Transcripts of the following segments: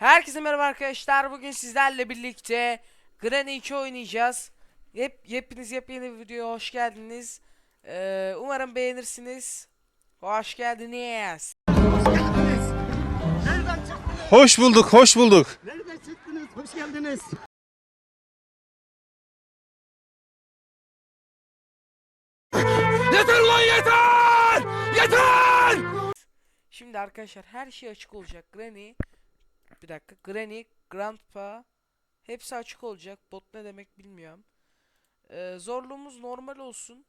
Herkese merhaba arkadaşlar. Bugün sizlerle birlikte Granny 2 oynayacağız. Hep hepiniz yepyeni bir videoya hoş geldiniz. Ee, umarım beğenirsiniz. Hoş geldiniz. Hoş bulduk, hoş bulduk. Nereden çıktınız? Hoş geldiniz. Yeter ulan yeter! Yeter! Şimdi arkadaşlar her şey açık olacak. Granny bir dakika. Granny, Grandpa hepsi açık olacak. Bot ne demek bilmiyorum. Ee, zorluğumuz normal olsun.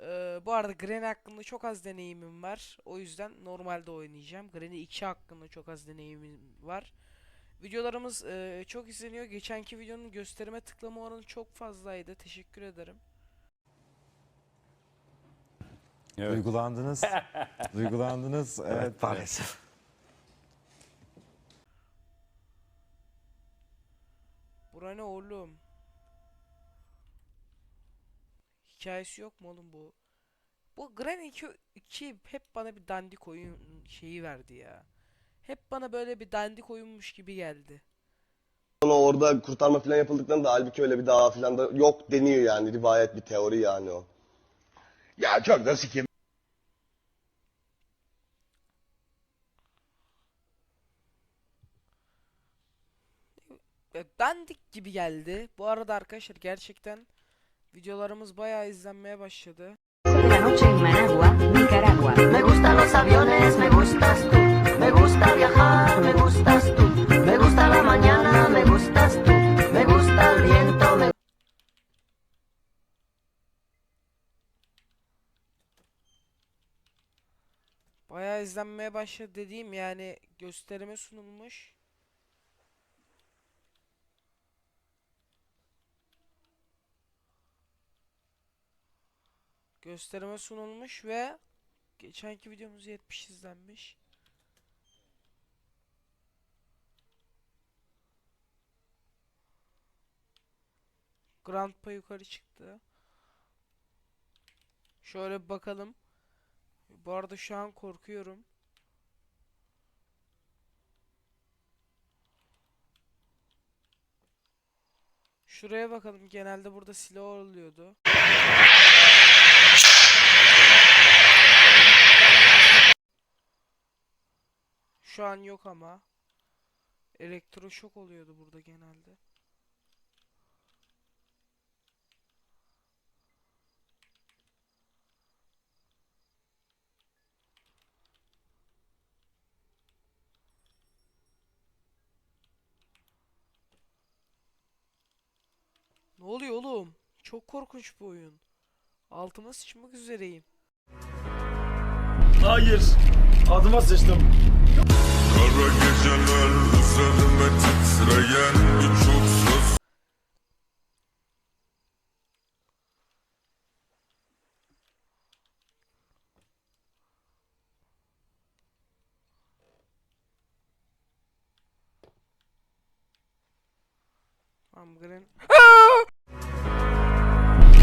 Ee, bu arada Granny hakkında çok az deneyimim var. O yüzden normalde oynayacağım. Granny 2 hakkında çok az deneyimim var. Videolarımız e, çok izleniyor. Geçenki videonun gösterime tıklama oranı çok fazlaydı. Teşekkür ederim. Duygulandınız. Duygulandınız. Evet, maalesef. Bura ne oğlum? Hikayesi yok mu oğlum bu? Bu Granny 2, 2 hep bana bir dandik oyun şeyi verdi ya. Hep bana böyle bir dandik oyunmuş gibi geldi. Sonra orada kurtarma falan yapıldıklarında da halbuki öyle bir daha falan da yok deniyor yani rivayet bir teori yani o. Ya çok da sikim. Ya dandik gibi geldi. Bu arada arkadaşlar gerçekten videolarımız bayağı izlenmeye başladı. La noche en Managua, Nicaragua. Me gustan Gösterime sunulmuş ve geçenki videomuz 70 izlenmiş. Grandpa yukarı çıktı. Şöyle bakalım. Bu arada şu an korkuyorum. Şuraya bakalım. Genelde burada silah oluyordu. Şu an yok ama. Elektroşok oluyordu burada genelde. Ne oluyor oğlum? Çok korkunç bu oyun. Altıma sıçmak üzereyim. Hayır. Adıma sıçtım. Kara geceler üzerime titreyen birçok söz.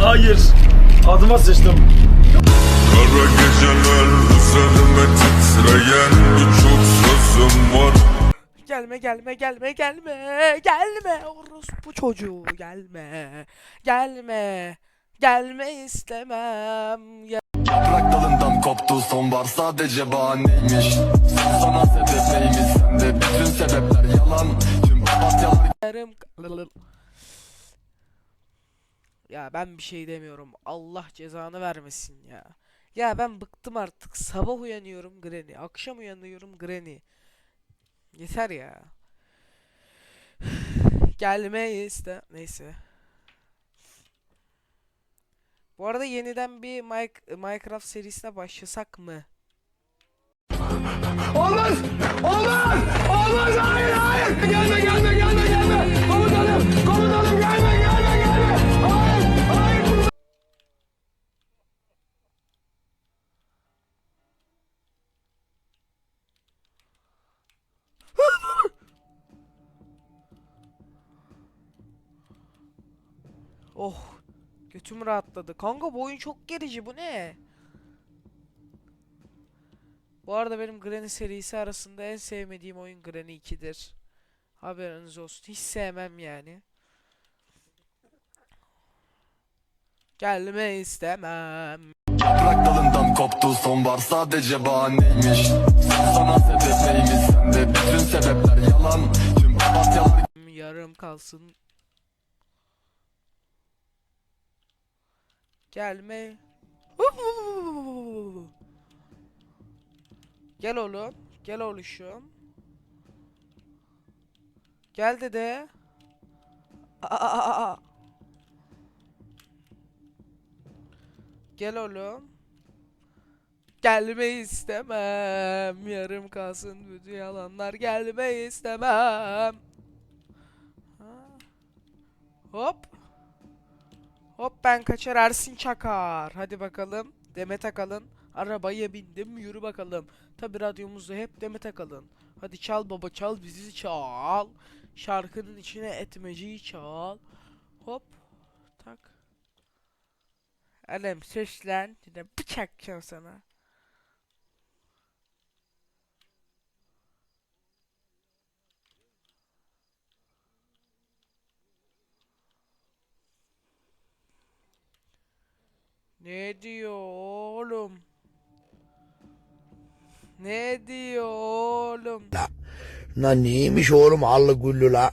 Hayır. Adıma sıçtım. Kara geceler üzerime titreyen birçok sözüm var. Gelme gelme gelme gelme gelme. Orospu çocuğu gelme gelme gelme istemem. Ya Yaprak dalından koptu sonbahar sadece bahaneymiş. Sen sana sebep neymiş sende bütün sebepler yalan. Tüm papatyalar yarım Ya ben bir şey demiyorum. Allah cezanı vermesin ya Ya ben bıktım artık sabah uyanıyorum Granny akşam uyanıyorum Granny Yeter ya Gelmeyiz de neyse Bu arada yeniden bir Minecraft serisine başlasak mı? Olmaz. Olmaz. Olmaz. Hayır hayır. Gelme gelme gelme gelme. Rahatladı. Kanka bu oyun çok gerici bu ne? Bu arada benim Granny serisi arasında en sevmediğim oyun Granny 2'dir. Haberiniz olsun. Hiç sevmem yani. Gelme istemem. Yaprak dalından koptu sonbahar sadece bahaneymiş Sana sebep neymiş sende bütün sebepler yalan Tüm papatyalar Yarım kalsın. Gelme. Gel oğlum. Gel oğluşum. Gel dede. Aa! Gel oğlum. Gelme istemem. Yarım kalsın bütün yalanlar. Gelme istemem. Ha. Hop. Hop ben kaçar Ersin Çakar. Hadi bakalım. Demet Akalın. Arabaya bindim yürü bakalım. Tabi radyomuzda hep Demet Akalın. Hadi çal baba çal bizi çal. Şarkının içine etmeciyi çal. Hop. Tak. Alem seslen. Yine bıçak sana. Ne diyor oğlum? Ne diyor oğlum? Lan neymiş oğlum allı güllü la?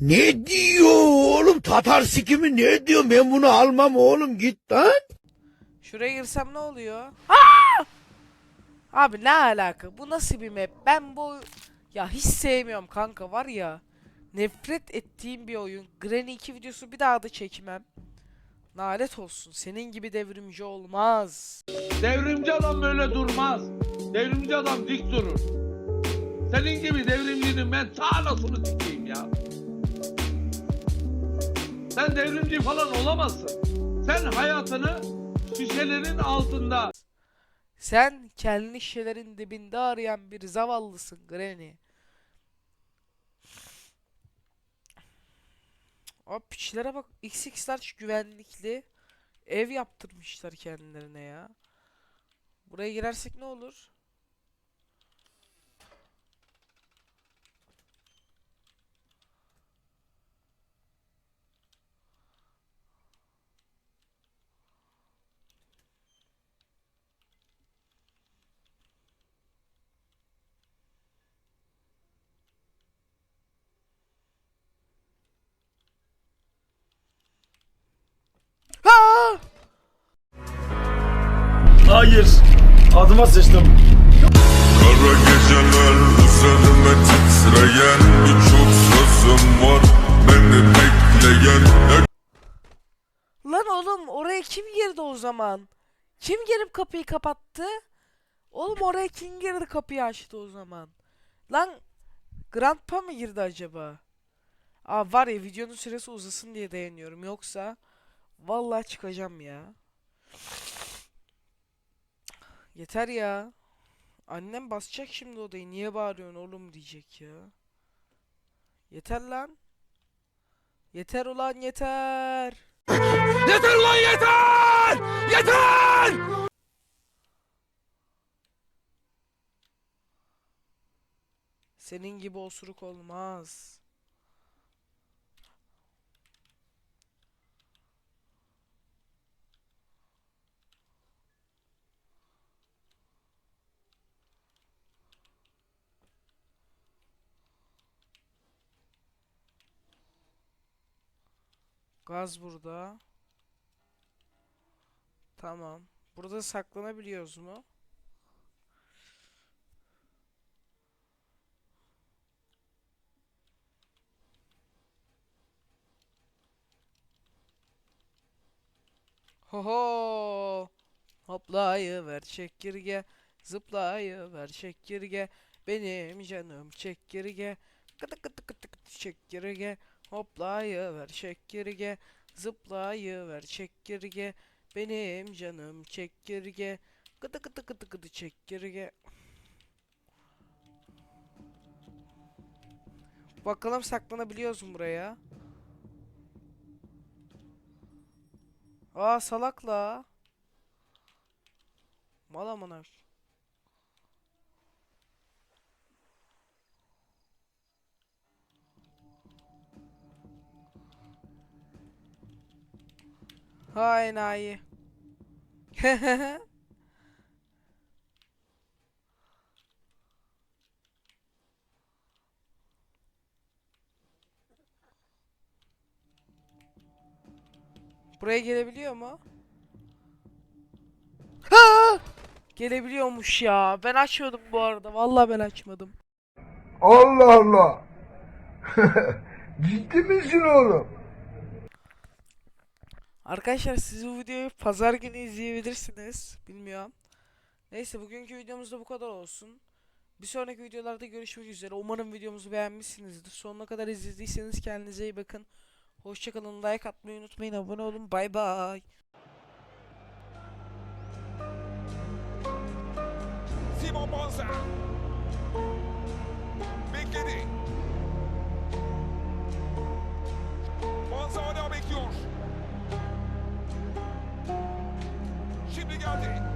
Ne diyor oğlum Tatar sikimi ne diyor ben bunu almam oğlum git lan. Şuraya girsem ne oluyor? Aa! Abi ne alaka? Bu nasıl bir map? Ben bu ya hiç sevmiyorum kanka var ya. Nefret ettiğim bir oyun. Granny 2 videosu bir daha da çekmem. Nalet olsun. Senin gibi devrimci olmaz. Devrimci adam böyle durmaz. Devrimci adam dik durur. Senin gibi devrimcinin ben ta anasını sikeyim ya. Sen devrimci falan olamazsın. Sen hayatını şişelerin altında Sen kendini şişelerin dibinde arayan bir zavallısın Granny. Abi piçlere bak XX large güvenlikli ev yaptırmışlar kendilerine ya. Buraya girersek ne olur? Ha! Hayır. Adıma sıçtım. Kara geceler üzerime titreyen Birçok sözüm var beni bekleyen Lan oğlum oraya kim girdi o zaman? Kim gelip kapıyı kapattı? Oğlum oraya kim girdi kapıyı açtı o zaman? Lan Grandpa mı girdi acaba? Aa var ya videonun süresi uzasın diye dayanıyorum yoksa vallahi çıkacağım ya. Yeter ya. Annem basacak şimdi odayı. Niye bağırıyorsun oğlum diyecek ya. Yeter lan. Yeter ulan yeter. Yeter ulan yeter! Yeter! Senin gibi osuruk olmaz. Gaz burada. Tamam. Burada saklanabiliyoruz mu? Ho Hoplayıver çekirge Zıplayıver çekirge Benim canım çekirge Kıtı kıtı kıtı kıtı çekirge Hoplayıver çekirge Zıplayıver çekirge Benim canım çekirge Kıtı kıtı kıtı kıtı çekirge Bakalım saklanabiliyoruz mu buraya? Aa salakla. Mal amına. Ha enayi. Buraya gelebiliyor mu? Ha! Gelebiliyormuş ya. Ben açmadım bu arada. Vallahi ben açmadım. Allah Allah. Ciddi misin oğlum? Arkadaşlar siz bu videoyu pazar günü izleyebilirsiniz. Bilmiyorum. Neyse bugünkü videomuz da bu kadar olsun. Bir sonraki videolarda görüşmek üzere. Umarım videomuzu beğenmişsinizdir. Sonuna kadar izlediyseniz kendinize iyi bakın. Hoşçakalın. Like atmayı unutmayın. Abone olun. Bay bay. Simon. Bekledi. Bonza hala bekliyor. Şimdi geldi.